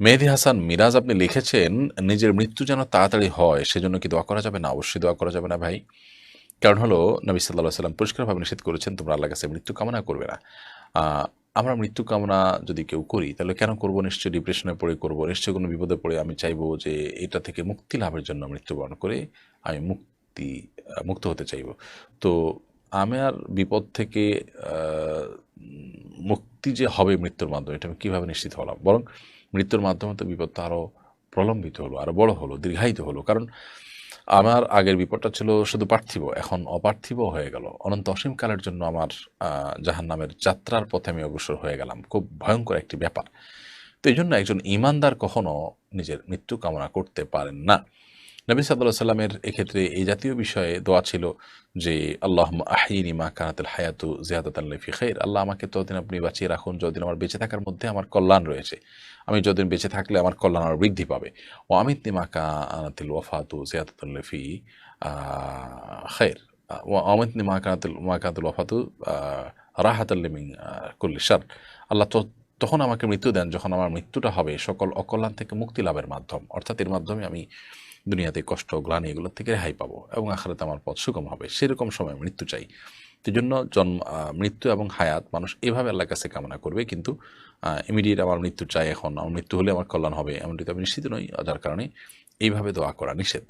মেহেদি হাসান, মিরাজ আপনি লিখেছেন, নিজের মৃত্যু যেন তাড়াতাড়ি হয়, সেজন্য কি দোয়া করা যাবে না? অবশ্যই দোয়া করা যাবে না ভাই। কারণ হলো, নবী সাল্লাহ সাল্লাম পরিষ্কারভাবে নিষেধ করেছেন, তোমরা আল্লাহ কাছে মৃত্যু কামনা করবে না। আমরা মৃত্যু কামনা যদি কেউ করি, তাহলে কেন করব? নিশ্চয়ই ডিপ্রেশনে পড়ে করব, নিশ্চয়ই কোনো বিপদে পড়ে আমি চাইব যে এটা থেকে মুক্তি লাভের জন্য মৃত্যুবরণ করে আমি মুক্তি, মুক্ত হতে চাইব। তো আমার বিপদ থেকে মুক্তি যে হবে মৃত্যুর মাধ্যমে, এটা আমি কীভাবে নিশ্চিত হলাম? বরং মৃত্যুর মাধ্যমে তো বিপদটা আরও প্রলম্বিত হলো আরও বড় হলো, দীর্ঘায়িত হলো। কারণ আমার আগের বিপদটা ছিল শুধু পার্থিব, এখন অপার্থিব হয়ে গেল। অনন্ত অসীমকালের জন্য আমার জাহান নামের যাত্রার পথে আমি অগ্রসর হয়ে গেলাম। খুব ভয়ঙ্কর একটি ব্যাপার। তো এই জন্য একজন ইমানদার কখনো নিজের মৃত্যু কামনা করতে পারেন না। নবী সাল্লাহ সাল্লামের এক্ষেত্রে এই জাতীয় বিষয়ে দোয়া ছিল যে আল্লাহ আহিনী মা কানাতুল হায়াতু জিয়াদাত ফি খের আল্লাহ আমাকে ততদিন আপনি বাঁচিয়ে রাখুন, যতদিন আমার বেঁচে থাকার মধ্যে আমার কল্যাণ রয়েছে, আমি যতদিন বেঁচে থাকলে আমার কল্যাণ আরও বৃদ্ধি পাবে। ও আমিত নিমা কানাতিল ওয়াফাতু জিয়াদাতুল ফি খের ও অমিত নিমা কানাতুল, মা কানাতুল ওয়াফাতু রাহাতাল্লিমিং কুল্লিশার আল্লাহ তো, তখন আমাকে মৃত্যু দেন, যখন আমার মৃত্যুটা হবে, সকল অকল্যাণ থেকে মুক্তি লাভের মাধ্যম। অর্থাৎ এর মাধ্যমে আমি দুনিয়াতে কষ্ট, গ্লানি এগুলো থেকে রেহাই পাবো এবং আখারাতে আমার পথ সুগম হবে। সেরকম সময় মৃত্যু চাই। জন্য জন্ম মৃত্যু এবং হায়াত মানুষ এভাবে আল্লাহর কাছে কামনা করবে, কিন্তু ইমিডিয়েট আমার মৃত্যু চাই এখন, আমার মৃত্যু হলে আমার কল্যাণ হবে এমনটি তো আমি নিশ্চিত নই, যার কারণে এইভাবে দোয়া করা নিষেধ।